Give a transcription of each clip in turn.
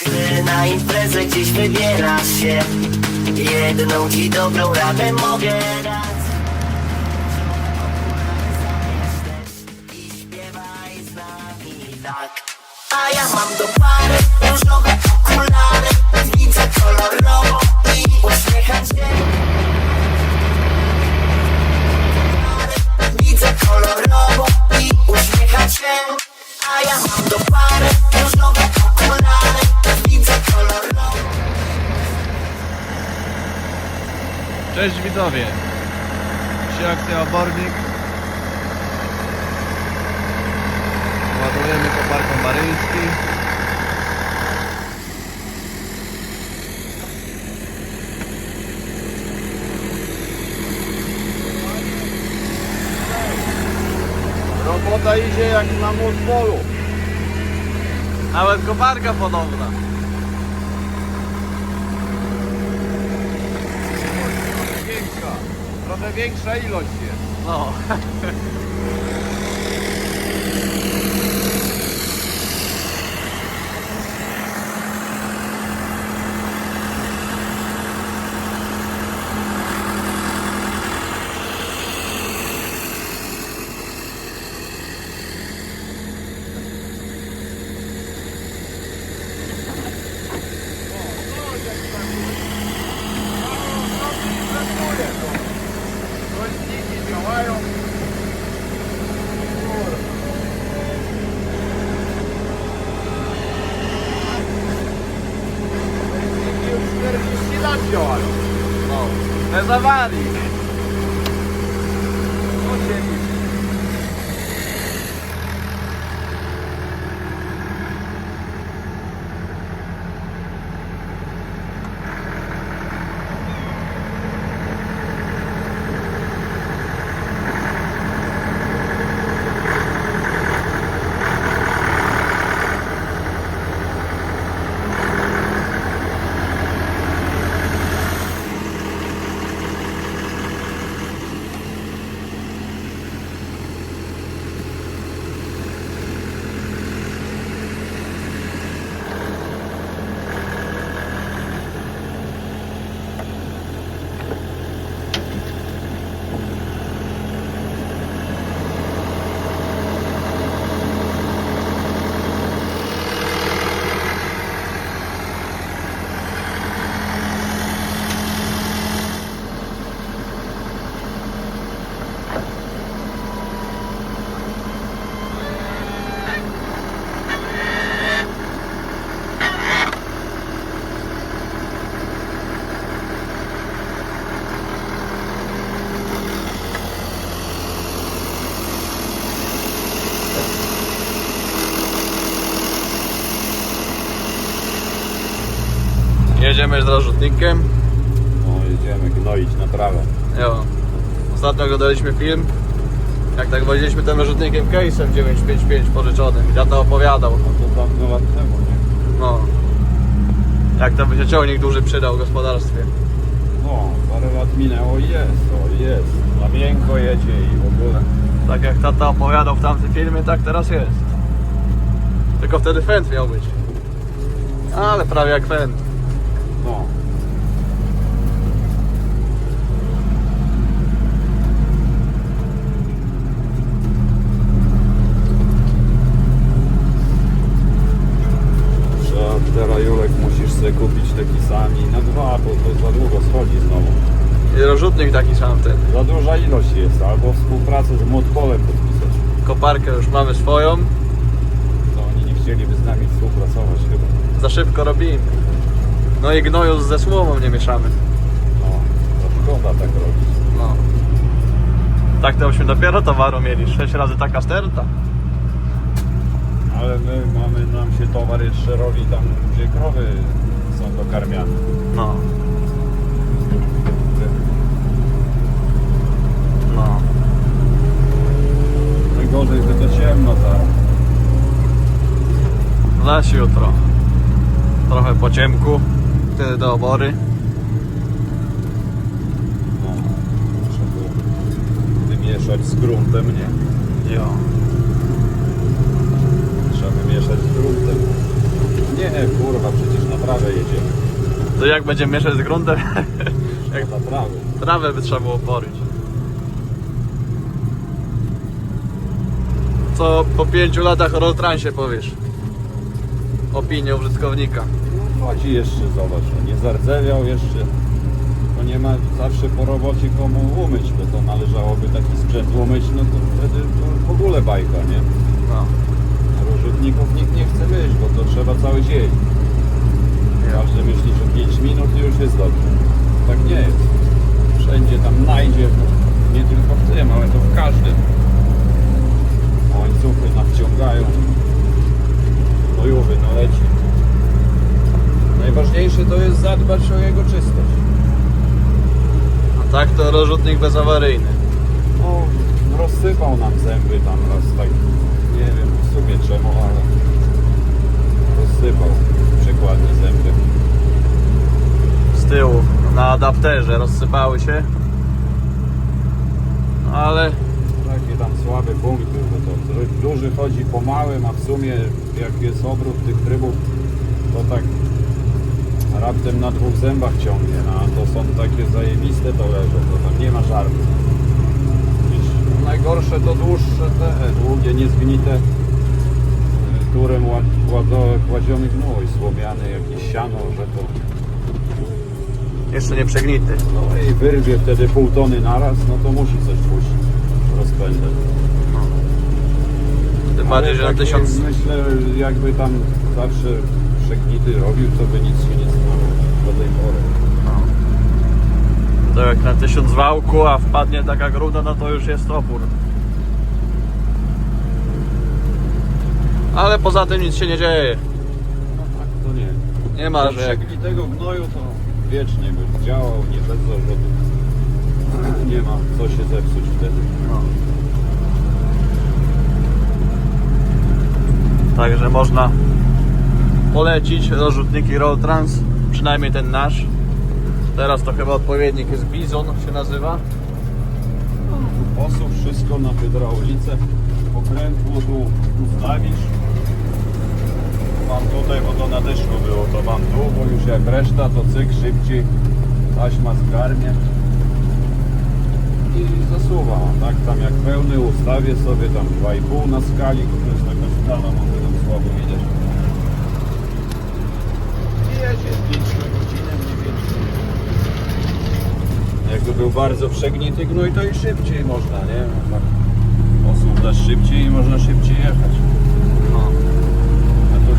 Gdy na imprezę gdzieś wybierasz się. Jedną ci dobrą radę mogę dać. I śpiewaj z nami tak. A ja mam do pary różowe okulary Widzę kolorowo i uśmiecham się. Widzę kolorowo i się. A ja mam do pary różowe Cześć widzowie. Dzisiaj akcja obornik. Ładujemy koparką baryjski. Robota idzie jak na polu. Nawet koparka podobna. Większa. Trochę większa ilość jest. No. Bez awarii. Co Jedziemy z rozrzutnikiem. No jedziemy gnoić na trawę. Jo. Ostatnio oglądaliśmy film. Jak tak woziliśmy tym rozrzutnikiem case'em 955 pożyczonym. Ja to opowiadał. No to dawno lat temu, nie? No. Jak to by się ciągnik duży przydał w gospodarstwie. No, parę lat minęło i jest, o jest. Na miękko jedzie i w ogóle. Tak jak tata opowiadał w tamtym filmie, tak teraz jest. Tylko wtedy fent miał być. Ale prawie jak fent. No. Trzeba teraz Julek musisz sobie kupić taki sam i na dwa, bo to za długo schodzi znowu. Rozrzutnik taki sam ten. Za duża ilość jest, albo współpracę z Młotkolem podpisać. Koparkę już mamy swoją. To oni nie chcieliby z nami współpracować chyba. Za szybko robimy. No i gnoju ze słomą nie mieszamy. No, to szkoda tak robić. No. Tak to byśmy dopiero towaru mieli. 6 razy taka sterta. Ale my mamy, nam się towar jeszcze robi tam, gdzie krowy są dokarmiane. No. No. Najgorzej, że to ciemno tam. Zaś jutro. Trochę po ciemku. Wtedy do obory. No, trzeba wymieszać z gruntem, nie? Jo. Trzeba wymieszać z gruntem. Nie, kurwa, przecież na trawę jedziemy. To jak będzie mieszać z gruntem, Jak na trawę. trawę by trzeba było poryć. Co po pięciu latach o Roltransie powiesz? Opinię użytkownika. No, chodzi jeszcze, zobacz, no, nie zardzewiał jeszcze. To nie ma zawsze po robocie komu umyć, bo to należałoby taki sprzęt umyć, no to wtedy to w ogóle bajka, nie? Rzutników nikt nie chce myć, bo to trzeba cały dzień. Każdy myśli, że 5 minut i już jest dobrze. Tak nie jest. Wszędzie tam najdzie, nie tylko w tym, ale to w każdym. Łańcuchy nawciągają. No juwy, no leci. Najważniejsze to jest zadbać o jego czystość. A tak to rozrzutnik bezawaryjny. No, rozsypał nam zęby tam raz tak, wiem czemu, ale rozsypał przykładnie zęby. Z tyłu na adapterze rozsypały się. Ale Takie tam słabe punkty, bo to du- duży chodzi po małym, a w sumie jak jest obrót tych trybów, to tak raptem na dwóch zębach ciągnie, no, a to są takie zajebiste to leżą, to tam nie ma żartu. Najgorsze to dłuższe te, długie, niezgnite, którym ład- kłado- kładziony gnój, słomiany, jakieś siano, że to jeszcze nie przegnity. no i wyrwie wtedy pół tony naraz, no to musi coś pójść rozpędem. Tym bardziej, że na takie, tysiąc... Myślę, jakby tam zawsze przegnity robił, to by nic się nie stało do tej pory. To jak na tysiąc wałku, a wpadnie taka gruda, no to już jest opór. Ale poza tym nic się nie dzieje. No tak, to nie. Nie ma, że jak... przegnitego gnoju to wiecznie by działał, nie bez zarzutu. Nie ma co się zepsuć wtedy. No. Także można polecić rozrzutniki Rolltrans, przynajmniej ten nasz. Teraz to chyba odpowiednik jest Bizon się nazywa. Osób wszystko na hydraulice. Pokrętło tu ustawisz. Mam tutaj, bo to na deszczu było, to mam tu, bo już jak reszta to cyk szybciej. Taśma zgarnie. I zasuwa, tak? Tam jak pełny ustawię sobie tam 2,5 na skali, to jest taka skala, może tam słabo widać. I jedzie 5 na mniej więcej. Jakby był bardzo przegnity gnój, to i szybciej można, nie? Tak Osuwasz szybciej i można szybciej jechać.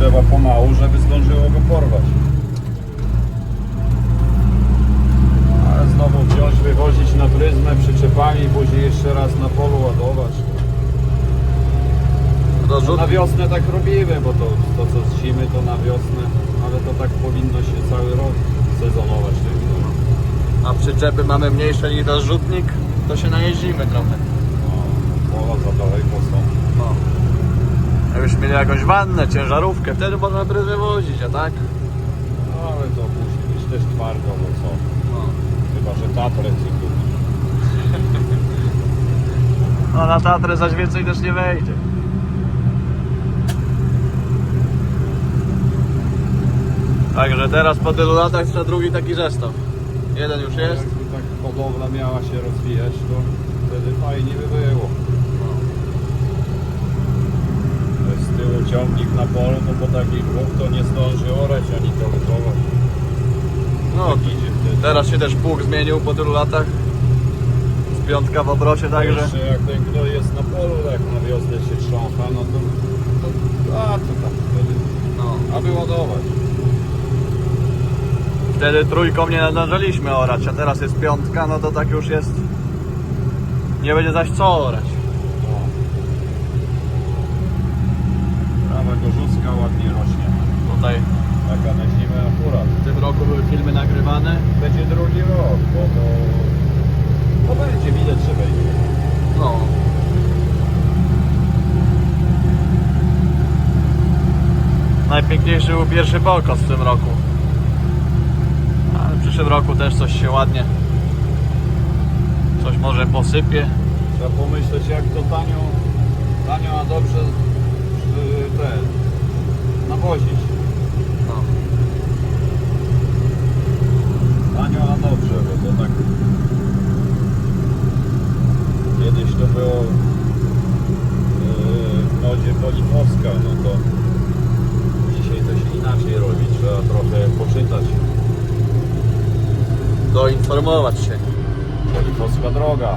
No. A tu trzeba pomału, żeby zdążyło go porwać. Ale znowu wziąć, wywozić na pryzmę przyczepami, później jeszcze raz na polu ładować. No, Rozrzut... na wiosnę tak robimy, bo to, to co z zimy to na wiosnę, ale to tak powinno się cały rok sezonować. A przyczepy mamy mniejsze niż rozrzutnik, to się najeździmy trochę. No, pola za daleko są. No. Jakbyśmy mieli jakąś wannę, ciężarówkę, wtedy można bryzę wozić, a tak? No, ale to musi być też twardo, bo co? No. Chyba, że Tatrę ci kupisz. No na Tatrę zaś więcej też nie wejdzie. Także teraz po tylu latach trzeba drugi taki zestaw. Jeden już jest. Jakby tak hodowla miała się rozwijać, to wtedy fajnie by było. To jest z tyłu ciągnik na polu, po takich dwóch to nie zdąży orać ani to lutować. No, Tak idzie wtedy. teraz się też pług zmienił po tylu latach. Z piątka w obrocie, także. Jeszcze jak ten gnoj jest na polu, jak na wiosnę się trzącha, no to, to a to tam wtedy, No. aby ładować. Wtedy trójką nie nadążyliśmy orać, a teraz jest piątka, no to tak już jest. Nie będzie zaś co orać. No. Prawa gorzucka ładnie rośnie. Tutaj Taka na zimę akurat. w tym roku były filmy nagrywane. Będzie drugi rok, bo to... No będzie, widać, że będzie. No. Najpiękniejszy był pierwszy pokos w tym roku. Ale w przyszłym roku też coś się ładnie. Coś może posypie. Trzeba pomyśleć, jak to tanio, tanio a dobrze nawozić. No. Tanio, a dobrze, bo to tak kiedyś to było yy, w modzie polimowska, no to dzisiaj to się inaczej robi, trzeba trochę poczytać. Doinformować się. Polimowska droga.